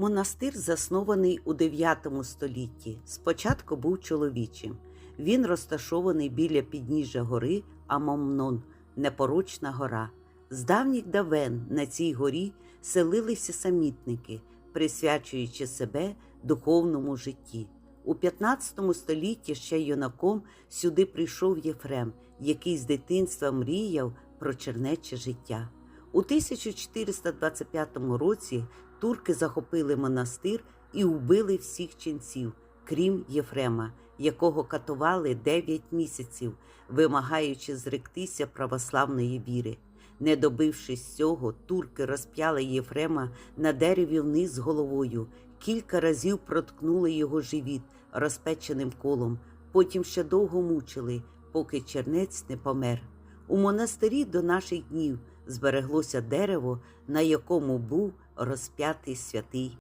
Монастир заснований у 9 столітті. Спочатку був чоловічим. Він розташований біля підніжжя гори Амомнон, непорочна гора. З давніх давен на цій горі селилися самітники, присвячуючи себе духовному житті. У 15 столітті ще юнаком сюди прийшов Єфрем, який з дитинства мріяв про чернече життя. У 1425 році турки захопили монастир і вбили всіх ченців, крім Єфрема, якого катували 9 місяців, вимагаючи зректися православної віри. Не добившись цього, турки розп'яли Єфрема на дереві вниз головою, кілька разів проткнули його живіт розпеченим колом, потім ще довго мучили, поки чернець не помер. У монастирі до наших днів збереглося дерево, на якому був розп'ятий святий